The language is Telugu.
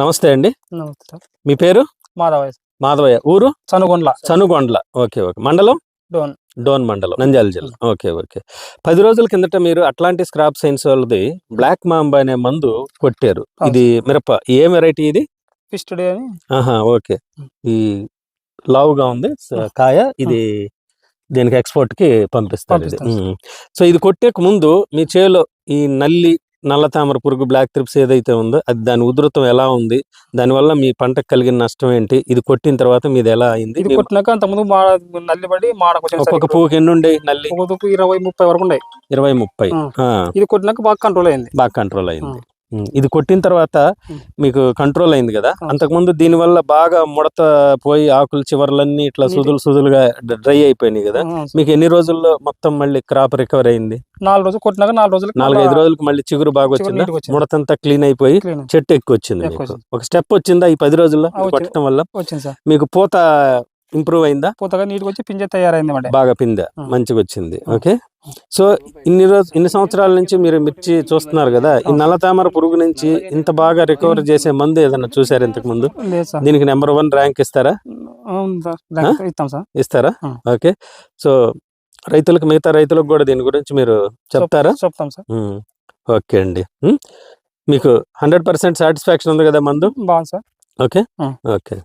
నమస్తే అండి. నమస్తే. మీ పేరు? మాధవయ్య. మాధవయ్య. ఊరు? చనుగొండ్ల. చనుగొండ్ల. Okay okay. మండలం? డోన్. డోన్ మండలం నంద్యాల జిల్లా. ఓకే ఓకే. పది రోజుల కిందట మీరు అట్లాంటిక్ స్క్రాప్ సైన్స్ వాళ్ళది బ్లాక్ మాంబా అనే మందు కొట్టారు. ఇది మిరప. ఏ వెరైటీ ఇది? అని. ఆహా ఓకే. ఈ లావుగా ఉంది కాయ. ఇది దీనికి ఎక్స్పోర్ట్కి పంపిస్తారు. సో ఇది కొట్టేక ముందు మీ చేలో ఈ నల్లి నల్ల తామర పురుగు బ్లాక్ త్రిప్స్ ఏదైతే ఉందో అది దాని ఉధృతం ఎలా ఉంది దానివల్ల మీ పంటకు కలిగిన నష్టం ఏంటి ఇది కొట్టిన తర్వాత మీది ఎలా అయింది ఇది కొట్టినాక అంత ముందు మాడ. ఒక్కొక్క పువ్వుకి ఎన్ని ఉండే నల్లి ఇరవై ముప్పై వరకు ఇరవై ముప్పై. ఇది కొట్టినాక బాగా కంట్రోల్ అయింది. బాగా కంట్రోల్ అయింది. ఇది కొట్టిన తర్వాత. మీకు కంట్రోల్ అయింది కదా. అంతకుముందు దీనివల్ల బాగా ముడత పోయి ఆకులు చివర్లన్నీ ఇట్లా సుదులు సుదులుగా డ్రై అయిపోయినాయి కదా. మీకు ఎన్ని రోజుల్లో మొత్తం మళ్ళీ క్రాప్ రికవర్ అయింది నాలుగు రోజులు కొట్టినాక నాలుగు రోజులు నాలుగైదు రోజులకు మళ్ళీ చిగురు బాగా వచ్చిందా. ముడతంతా క్లీన్ అయిపోయి చెట్టు ఎక్కువ వచ్చింది ఒక స్టెప్ వచ్చిందా ఈ పది రోజుల్లో. కొట్టడం వల్ల మీకు పూత ఇంప్రూవ్ అయిందా? పూతగా నీట్గా వచ్చి పింజ తయారైంది మాట బాగా పిందె. మంచిగా వచ్చింది. ఓకే. సో ఇన్ని రోజు ఇన్ని సంవత్సరాల నుంచి మీరు మిర్చి చూస్తున్నారు కదా ఈ నల్ల తామర పురుగు నుంచి ఇంత బాగా రికవర్ చేసే మందు ఏదైనా చూసారు ఇంతకు ముందు దీనికి నెంబర్ వన్ ర్యాంక్ ఇస్తారా? ఇస్తారా. ఓకే. సో రైతులకు మిగతా రైతులకు కూడా దీని గురించి మీరు చెప్తారా? చెప్- చెప్తాం సార్. ఓకే అండి. మీకు హండ్రెడ్ పర్సెంట్ సాటిస్ఫాక్షన్ ఉంది కదా మందు? బాగుంది సార్. ఓకే. ఓకే.